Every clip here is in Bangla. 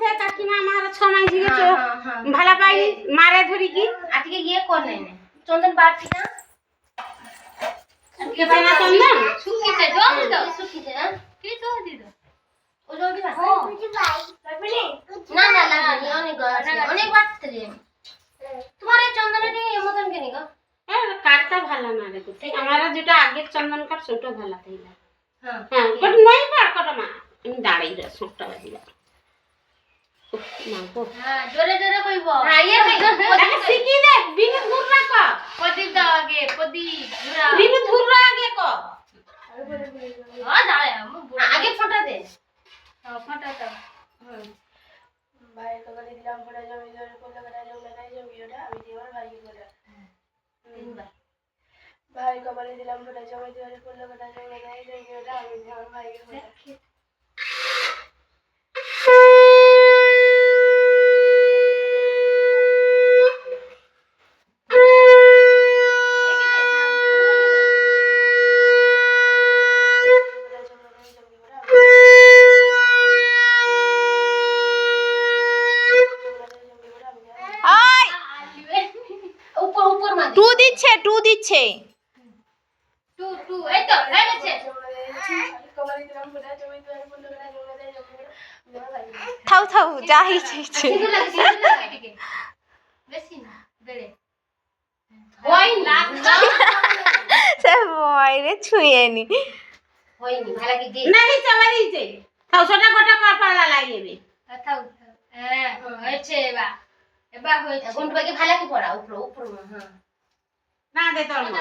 থেকে কাকিমা আমার ছ মাস ঝিগে হ্যাঁ, হ্যাঁ, হ্যাঁ। ভালা পাই মারে ধরি কি আজকে গিয়ে কর নাই না চন্দন বাড়ছি না? শুকিয়েছে না চন্দন? শুকিয়েছে জল দিত শুকিয়েছে না কি জল দিত ও জল দিবা? না না না না অনেক অনেক বাড়তে দিই তোমার এই চন্দনের নিয়ে এ মতন কেন গো? কাঠটা ভালো না রে কুটি আমার যেটা আগের চন্দন কাঠ সেটা ভালো তাই না? হ্যাঁ। হ্যাঁ কত নয় বার কত মা আমি দাঁড়াই রে সোঁটটা জোরে জোরে কইব। হ্যাঁ ইয়ে তাকে শিখি দে বিনু না ক? প্রদীপ দাও আগে প্রদীপ ঘুরা বিনু না আগে ক? হ্যাঁ আগে ফোঁটা দে। হ্যাঁ ফোঁটা দাও। ভাইয়ের দিলাম ফোটা জমি জমি করলে কাটা জমি কাটাই জমি ওটা আমি দিয়ে আমার ভাইকে তিনবার ভাইয়ের কপালে দিলাম ফোটা জমি জমি করলে কাটা জমি কাটাই জমি ওটা আমি দিয়ে আমার ভাইকে করে ওই উপর উপর মা টু দিচ্ছে টু দিচ্ছে। টু টু এই তো হয়ে গেছে। থাও থাও যা ইচ্ছে না সে ছুঁয়ে গোটা কর পালা লাগিয়ে থাও হ্যাঁ হয়েছে এবার। এবার হয়েছে। এখন ভালো কি পড়া উপর উপর হ্যাঁ। না দে তোর মা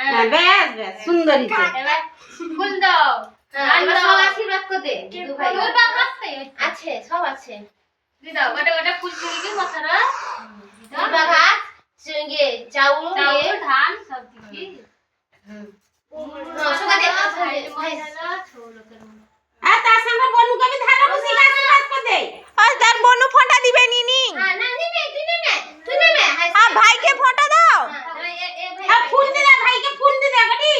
হ্যাঁ বেশ বেশ সুন্দর দিছে ফুল দাও হ্যাঁ, সব আশীর্বাদ করে দে দু ভাই। ওটা আছে। সব আছে। দি দাও ওটা ওটা ফুল চুরি মাথারা সঙ্গে চাউল চাউল দিয়ে ধান সব হ্যাঁ, আর তার সঙ্গে বনুকে আমি ধারা বসে আশীর্বাদ করে দে আর তার বনু ফোঁটা দিবে নিনি হ্যাঁ না নে নে তুই নে নে তুই নে নে হাই আর ভাইকে ফোঁটা দাও হ্যাঁ, এ এ ভাই আর ফুল দিলে ভাইকে ফুল দিলে গটি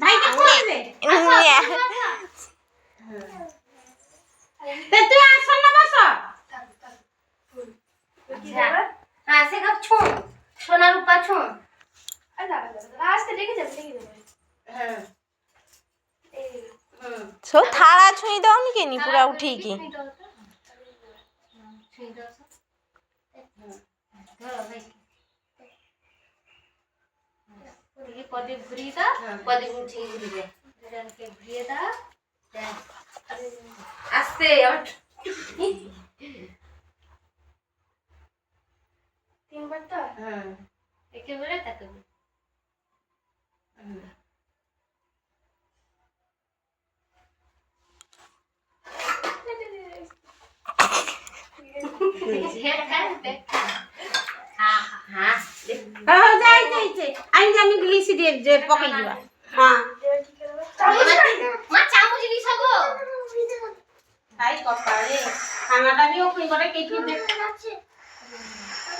ভাইকে ফুল দিলে নিয়ে। তে তুই আসন না বস? হ্যাঁ সে কাপ ছুঁ সোনার উপা ছুঁ হ্যাঁ। সব থালা ছুঁই দাও নি কেনি? পুরা উঠি কি ধরো ভাই এই পদে ঘুরি দাও হ্যাঁ পদে উঠে দিবে ঘুরিয়ে দাও। আমার তিনবার তো? হ্যাঁ। একেবারে তাকে হুম। হ্যাঁ হ্যাঁ যাই আমি গ্লিসি দিয়ে পকাই দিবা। হ্যাঁ মা চামচ লিস গো তাই কপালে খানাটা বি ওখানে করে কেটে দে।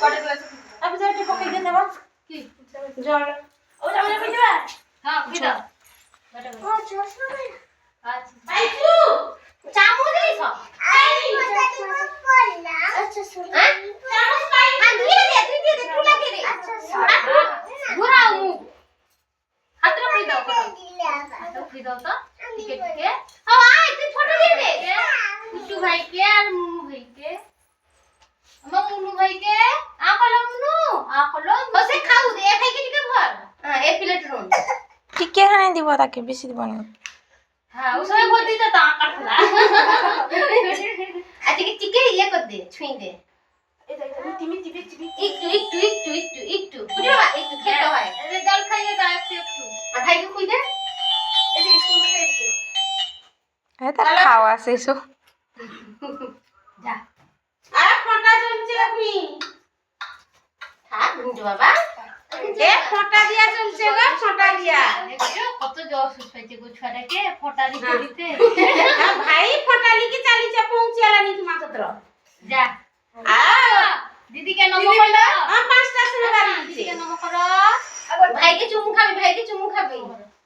কটে গ্লাস? আপনি যাই পকাই দিয়ে দেবা। কি? জল। ও যাবে যাবে যাবে হ্যাঁ কি দাও। আচ্ছা। আইছু চামচ লিস আচ্ছা শুন। হ্যাঁ? চামচ পাই। হ্যাঁ দিয়ে দে তুই দিয়ে দে তুই লাগে দে ঘুরাও মুখ হাতটা খুই দাও। হাতটা দাও তো। ঠিক আছে ঠিক আছে ও আয় তুই ফটো দিয়ে দে কুচু ভাইকে আর মুনু ভাইকে? আমার মুনু ভাইকে? আ কলো মুনু। আ কলো বসে খাও দে খাইকে টিকে ভর হ্যাঁ এ প্লেট রুন টিকে এখানে দিব তাকে? বেশি দিব না। হ্যাঁ ও সবাই বলতে তো তা কাটলা আজকে টিকে ইয়ে কর দে ছুঁই দে। এই দেখ টিমি টিমি টিমি। একটু একটু একটু একটু একটু। একটু খেতে হয় জল খাইয়ে দাও একটু একটু। আর ভাইকে খুই দে একটু উঠে একটু এ তার খাওয়া শেষ যা। আর ফটা চলছে আপনি। থাক গুঞ্জু বাবা। এ ফটা দিয়া চলছে গো ফটা দিয়া। দেখছ কত জ্বর সুস হয়েছে গো ছুয়াটাকে ফটা দিতে হ্যাঁ। দিতে। আর ভাই ফটা লিখে চালিছে পৌঁছিয়ালা নি তোমার কতর যা। আ। দিদিকে নমো করো। আ পাঁচটা শুনে বাড়ি দিদিকে নমো করো। ভাইকে চুমু খাবি ভাইকে চুমু খাবি?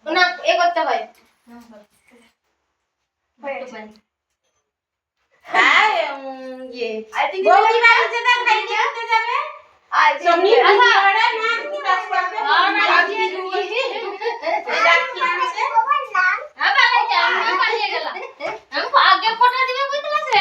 না এ করতে হয়। নমো করো। হ্যাঁ ইয়ে। বৌদি বাড়ি যেতে ভাই দেখতে যাবে। আর